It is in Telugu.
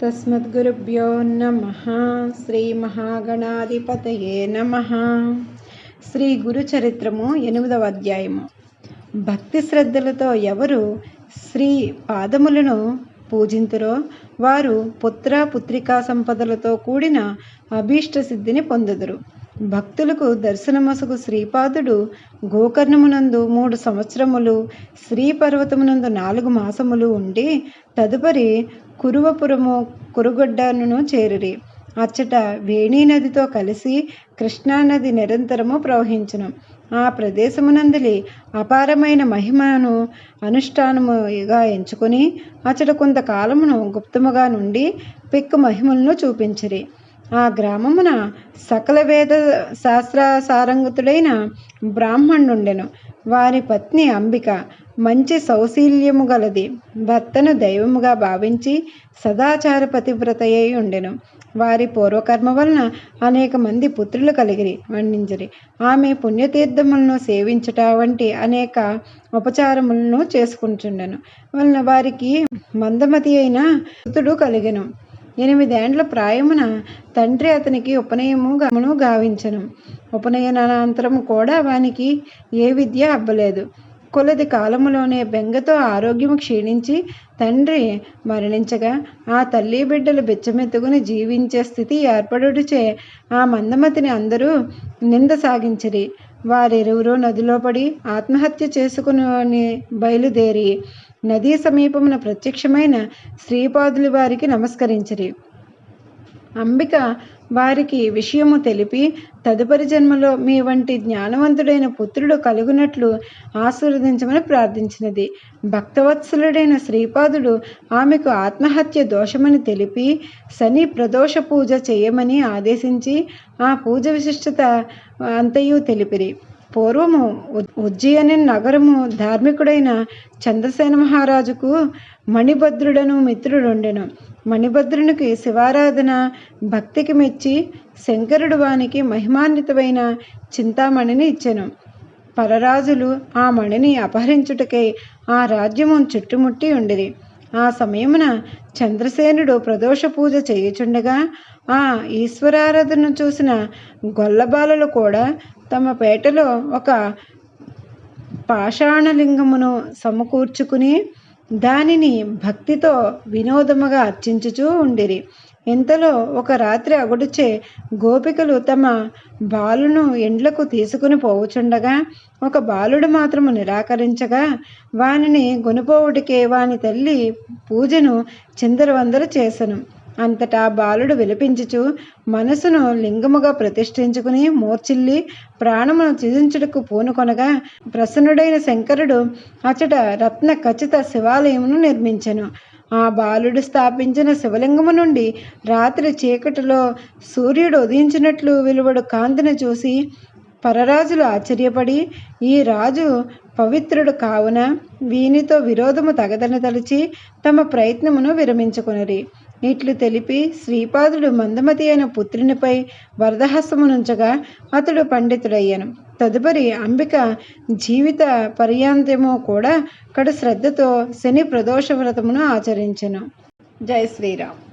తస్మద్గురుభ్యో నమ శ్రీ మహాగణాధిపతయే నమ శ్రీ గురు చరిత్రము ఎనిమిదవ అధ్యాయము భక్తి శ్రద్ధలతో ఎవరు శ్రీ పాదములను పూజింతురో వారు పుత్ర పుత్రికా సంపదలతో కూడిన అభీష్ట సిద్ధిని పొందుదురు భక్తులకు దర్శనమసుగు శ్రీపాదుడు గోకర్ణమునందు మూడు సంవత్సరములు శ్రీపర్వతమునందు నాలుగు మాసములు ఉండి తదుపరి కురువపురము కురుగొడ్డను చేరిరి. అచ్చట వేణీ నదితో కలిసి కృష్ణానది నిరంతరము ప్రవహించును. ఆ ప్రదేశమునందలి అపారమైన మహిమను అనుష్ఠానముగా ఎంచుకొని అచ్చట కొంతకాలమును గుప్తముగా నుండి పెక్కు మహిమలను చూపించిరి. ఆ గ్రామమున సకల వేద శాస్త్ర సారంగతుడైన బ్రాహ్మణుండెను. వారి పత్ని అంబిక మంచి సౌశీల్యము గలది. భర్తను దైవముగా భావించి సదాచార పతివ్రతయ్యై ఉండెను. వారి పూర్వకర్మ వలన అనేక మంది పుత్రులు కలిగిరి వర్ణించరి ఆమె పుణ్యతీర్థములను సేవించట వంటి అనేక ఉపచారములను చేసుకుంటుండెను. వలన వారికి మందమతి అయిన పుత్రుడు కలిగెను. ఎనిమిదేండ్ల ప్రాయమున తండ్రి అతనికి ఉపనయము గమను గావించను. ఉపనయనానంతరం కూడా వానికి ఏ విద్య అవ్వలేదు కొలది కాలములోనే బెంగతో ఆరోగ్యము క్షీణించి తండ్రి మరణించగా ఆ తల్లి బిడ్డలు బెచ్చమెత్తుకుని జీవించే స్థితి ఏర్పడుచే ఆ మందమతిని అందరూ నింద సాగించిరి. వారిరువురు నదిలో పడి ఆత్మహత్య చేసుకుని బయలుదేరి నదీ సమీపమున ప్రత్యక్షమైన శ్రీపాదులు వారికి నమస్కరించిరి. అంబిక వారికి విషయము తెలిపి తదుపరి జన్మలో మీ వంటి జ్ఞానవంతుడైన పుత్రుడు కలుగునట్లు ఆశీర్వదించమని ప్రార్థించినది. భక్తవత్సలుడైన శ్రీపాదుడు ఆమెకు ఆత్మహత్య దోషమని తెలిపి శని ప్రదోష పూజ చేయమని ఆదేశించి ఆ పూజ విశిష్టత అంతయు తెలిపిరి. పూర్వము ఉజ్జయని నగరము ధార్మికుడైన చంద్రసేన మహారాజుకు మణిభద్రుడను మిత్రుడుండెను. మణిభద్రునికి శివారాధన భక్తికి మెచ్చి శంకరుడు వానికి మహిమాన్వితమైన చింతామణిని ఇచ్చెను. పరరాజులు ఆ మణిని అపహరించుటకై ఆ రాజ్యము చుట్టుముట్టి ఉండిరి. ఆ సమయమున చంద్రసేనుడు ప్రదోష పూజ చేయుచుండగా ఆ ఈశ్వరారాధనను చూసిన గొల్లబాలలు కూడా తమ పేటలో ఒక పాషాణలింగమును సమకూర్చుకుని దానిని భక్తితో వినోదముగా అర్చించుచూ ఉండిరి. ఇంతలో ఒక రాత్రి అగుడుచే గోపికలు తమ బాలును ఎండ్లకు తీసుకుని పోవుచుండగా ఒక బాలుడు మాత్రము నిరాకరించగా వానిని గొనుపోవుడికే వాని తల్లి పూజను చిందరవందర చేసెను. అంతటా బాలుడు విలపించుచు మనసును లింగముగా ప్రతిష్ఠించుకుని మూర్చిల్లి ప్రాణమును త్యజించుటకు పూనుకొనగా ప్రసన్నుడైన శంకరుడు అచట రత్న ఖచ్చిత శివాలయమును నిర్మించెను. ఆ బాలుడు స్థాపించిన శివలింగము నుండి రాత్రి చీకటిలో సూర్యుడు ఉదయించినట్లు వెలువడు కాంతిని చూసి పరరాజులు ఆశ్చర్యపడి ఈ రాజు పవిత్రుడు కావున వీనితో విరోధము తగదని తలిచి తమ ప్రయత్నమును విరమించుకొనిరి. నీట్లు తెలిపి శ్రీపాదుడు మందమతి అయిన పుత్రునిపై వరదహస్తమునుంచగా అతడు పండితుడయ్యాను. తదుపరి అంబిక జీవిత పర్యాంతము కూడా కడు శ్రద్ధతో శని ప్రదోష వ్రతమును ఆచరించెను. జై శ్రీరామ్.